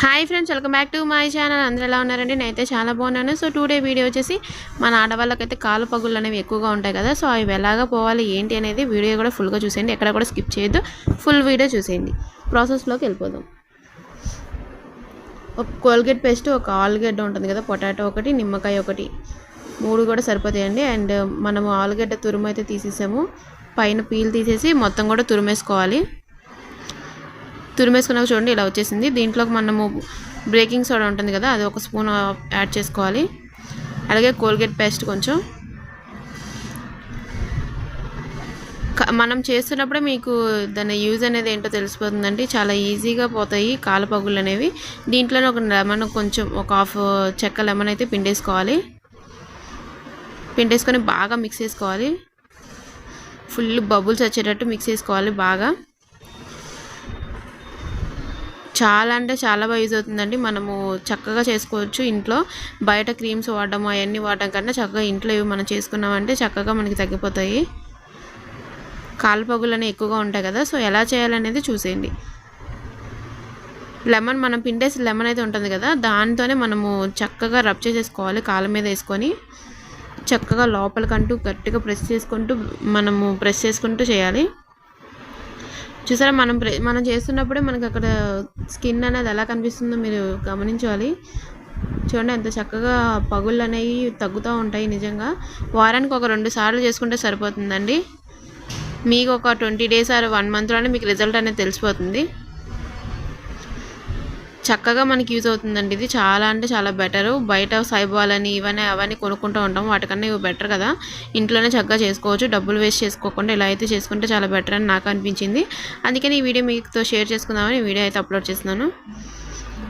Hi friends welcome back to my channel. అందరూ ఎలా ఉన్నారండి? నేనైతే చాలా బాగున్నాను. సో టూ డే వీడియో వచ్చేసి మన ఆడవాళ్ళకైతే కాలు పగుళ్ళు అనేవి ఎక్కువగా ఉంటాయి కదా సో అవి ఎలాగా పోవాలి ఏంటి అనేది వీడియో కూడా ఫుల్గా చూసేయండి. ఎక్కడ కూడా స్కిప్ చేయొద్దు. ఫుల్ వీడియో చూసేయండి. ప్రాసెస్లోకి వెళ్ళిపోదాం. ఒక కోల్గేట్ పేస్ట్ ఒక ఆలుగడ్డ ఉంటుంది కదా పొటాటో ఒకటి నిమ్మకాయ ఒకటి. మూడు కూడా సరిపోతాయండి. అండ్ మనము ఆలుగడ్డ తురుము అయితే తీసేసాము. పైన పీల్ తీసేసి మొత్తం కూడా తురిమేసుకోవాలి. తురిమేసుకున్నాక చూడండి ఇలా వచ్చేసింది. దీంట్లోకి మనము బ్రేకింగ్ సోడా ఉంటుంది కదా అది ఒక స్పూన్ యాడ్ చేసుకోవాలి. అలాగే కోల్గేట్ పేస్ట్ కొంచెం. మనం చేస్తున్నప్పుడే మీకు దాని యూజ్ అనేది ఏంటో తెలిసిపోతుందండి. చాలా ఈజీగా పోతాయి కాలపగులు అనేవి. దీంట్లోనే ఒక లెమన్ కొంచెం ఒక హాఫ్ చెక్క లెమన్ అయితే పిండేసుకోవాలి. పిండేసుకొని బాగా మిక్స్ చేసుకోవాలి. ఫుల్ బబుల్స్ వచ్చేటట్టు మిక్స్ చేసుకోవాలి బాగా. చాలా అంటే చాలా బాగా యూజ్ అవుతుందండి. మనము చక్కగా చేసుకోవచ్చు ఇంట్లో. బయట క్రీమ్స్ వాడడం అవన్నీ వాడడం కన్నా చక్కగా ఇంట్లో ఇవి మనం చేసుకున్నామంటే చక్కగా మనకి తగ్గిపోతాయి. కాలుపగులు అనేవి ఎక్కువగా ఉంటాయి కదా సో ఎలా చేయాలనేది చూసేయండి. లెమన్ మనం పిండేసి లెమన్ అయితే ఉంటుంది కదా దాంతోనే మనము చక్కగా రబ్ చేసేసుకోవాలి కాళ్ళ మీద వేసుకొని. చక్కగా లోపలికంటూ గట్టిగా ప్రెస్ చేసుకుంటూ మనము ప్రెస్ చేసుకుంటూ చేయాలి. చూసారా మనం మనం చేస్తున్నప్పుడే మనకు అక్కడ స్కిన్ అనేది ఎలా కనిపిస్తుందో మీరు గమనించాలి. చూడండి ఎంత చక్కగా పగుళ్ళు అనేవి తగ్గుతూ ఉంటాయి నిజంగా. వారానికి ఒక రెండు సార్లు చేసుకుంటే సరిపోతుందండి. మీకు ఒక ట్వంటీ డేస్ ఆర్ వన్ మంత్లోనే మీకు రిజల్ట్ అనేది తెలిసిపోతుంది. చక్కగా మనకి యూజ్ అవుతుందండి. ఇది చాలా అంటే చాలా బెటర్ బయట సాయిబాలని అని ఇవన్నీ అవన్నీ కొనుక్కుంటూ ఉంటాం. వాటికన్నా ఇవి బెటర్ కదా. ఇంట్లోనే చక్కగా చేసుకోవచ్చు. డబ్బులు వేస్ట్ చేసుకోకుండా ఇలా అయితే చేసుకుంటే చాలా బెటర్ అని నాకు అనిపించింది. అందుకని ఈ వీడియో మీతో షేర్ చేసుకుందామని వీడియో అయితే అప్లోడ్ చేస్తున్నాను.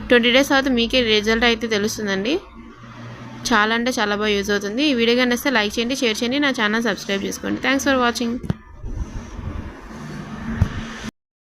ట్వంటీ డేస్ తర్వాత మీకే రిజల్ట్ అయితే తెలుస్తుందండి. చాలా అంటే చాలా బాగా యూజ్ అవుతుంది. ఈ వీడియో కానీ వస్తే లైక్ చేయండి షేర్ చేయండి. నా ఛానల్ సబ్స్క్రైబ్ చేసుకోండి. Thanks for watching